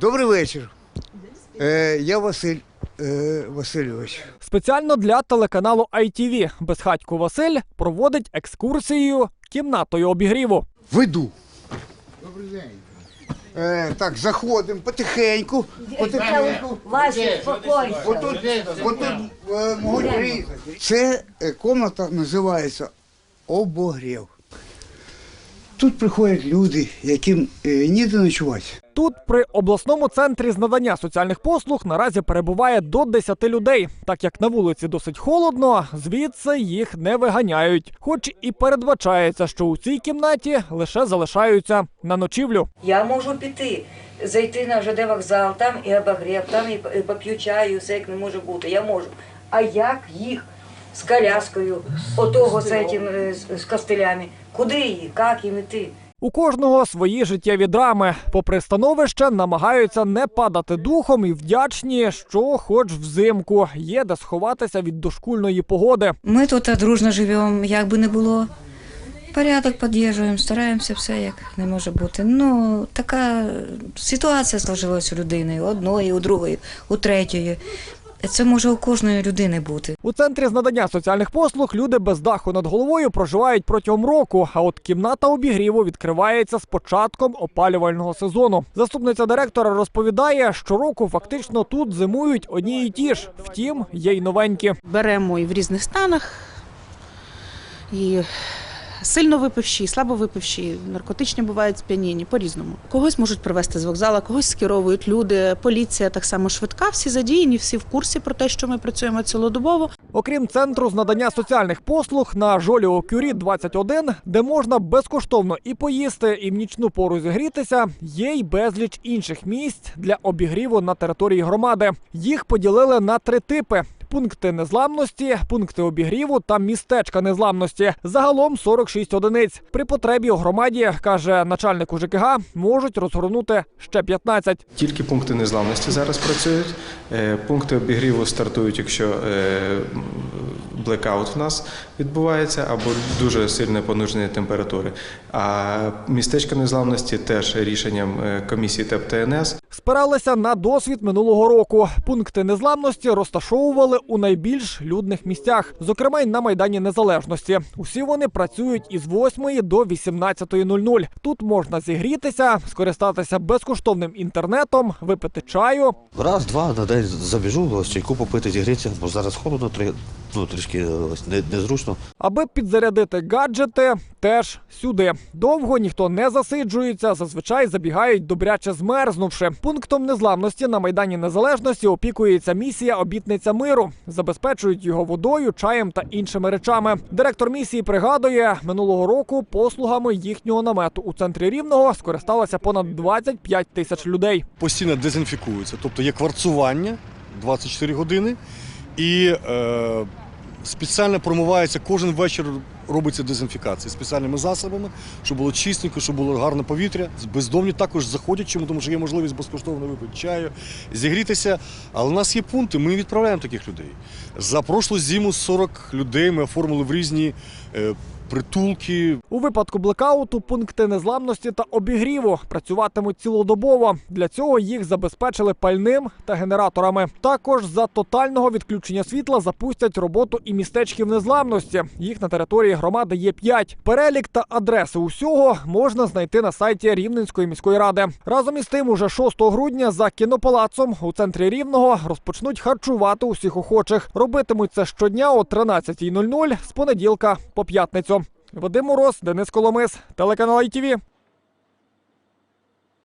Добрий вечір. Е, я Василь е, Васильович. Спеціально для телеканалу ITV безхатько Василь проводить екскурсію кімнатою обігріву. Веду. Добрий день. Е, так, заходимо потихеньку. потихеньку. Вася, спокойся. Отут, отут е, можуть. Це е, комната називається обогрів. Тут приходять люди, яким е, ніде ночувати. Тут при обласному центрі з надання соціальних послуг наразі перебуває до 10 людей. Так як на вулиці досить холодно, звідси їх не виганяють. Хоч і передбачається, що у цій кімнаті лише залишаються на ночівлю. Я можу піти, зайти на ЖД вокзал, там і обогрів, там і поп'ю чаю, все як не може бути. Я можу. А як їх з коляскою, отого з, этим, е, з, костилями? Куди їх? Як їм іти? У кожного свої життєві драми. Попри становище, намагаються не падати духом і вдячні, що, хоч взимку, є де сховатися від дошкульної погоди. Ми тут дружно живемо, як би не було. Порядок підтримуємо, стараємося все як не може бути. Ну, така ситуація сложилась у людини, у одної, у другої, у третьої. Це може у кожної людини бути. У центрі з надання соціальних послуг люди без даху над головою проживають протягом року. А от кімната обігріву відкривається з початком опалювального сезону. Заступниця директора розповідає, що року фактично тут зимують одні і ті ж. Втім, є й новенькі. беремо і в різних станах, і сильно випивші, слабо випивші, наркотичні бувають сп'янінні по-різному. Когось можуть привезти з вокзала, когось скеровують люди, поліція так само швидка. Всі задіяні, всі в курсі про те, що ми працюємо цілодобово. Окрім центру з надання соціальних послуг на Жоліо Кюрі 21, де можна безкоштовно і поїсти, і в нічну пору зігрітися, є й безліч інших місць для обігріву на території громади. Їх поділили на три типи. Пункти незламності, пункти обігріву та містечка незламності. Загалом 46 одиниць. При потребі у громаді, каже начальник УЖКГ, можуть розгорнути ще 15. Тільки пункти незламності зараз працюють. Е, Пункти обігріву стартують, якщо е, блекаут в нас відбувається або дуже сильне пониження температури. А містечко незламності теж рішенням е, комісії ТЕП ТНС Спиралися на досвід минулого року. Пункти незламності розташовували у найбільш людних місцях, зокрема й на майдані Незалежності. Усі вони працюють із 8 до 18.00. Тут можна зігрітися, скористатися безкоштовним інтернетом, випити чаю. Раз, два на день забіжу, ось чайку попити, зігрітися, бо зараз холодно, ну, трішки не, незручно. Аби підзарядити гаджети, теж сюди. Довго ніхто не засиджується, зазвичай забігають добряче змерзнувши. Пунктом незламності на майдані Незалежності опікується місія Обітниця миру. Забезпечують його водою, чаєм та іншими речами. Директор місії пригадує, минулого року послугами їхнього намету у центрі рівного скористалося понад 25 тисяч людей. постійно дезінфікується, тобто є кварцування 24 години, і е, спеціально промивається кожен вечір. Робиться дезінфікація спеціальними засобами, щоб було чистенько, щоб було гарне повітря. Бездомні також заходять, чому тому що є можливість безкоштовно випити чаю, зігрітися. Але у нас є пункти, ми відправляємо таких людей. За прошлу зиму 40 людей ми оформили в різні е, притулки, У випадку блекауту пункти незламності та обігріву працюватимуть цілодобово. Для цього їх забезпечили пальним та генераторами. Також за тотального відключення світла запустять роботу і містечків незламності. Їх на території громади є п'ять. Перелік та адреси усього можна знайти на сайті Рівненської міської ради. Разом із тим, уже 6 грудня за кінопалацом у центрі Рівного розпочнуть харчувати усіх охочих. Робитимуть це щодня о 13.00 з понеділка по п'ятницю. Вадим Мороз, Денис Коломис, телеканал ITV.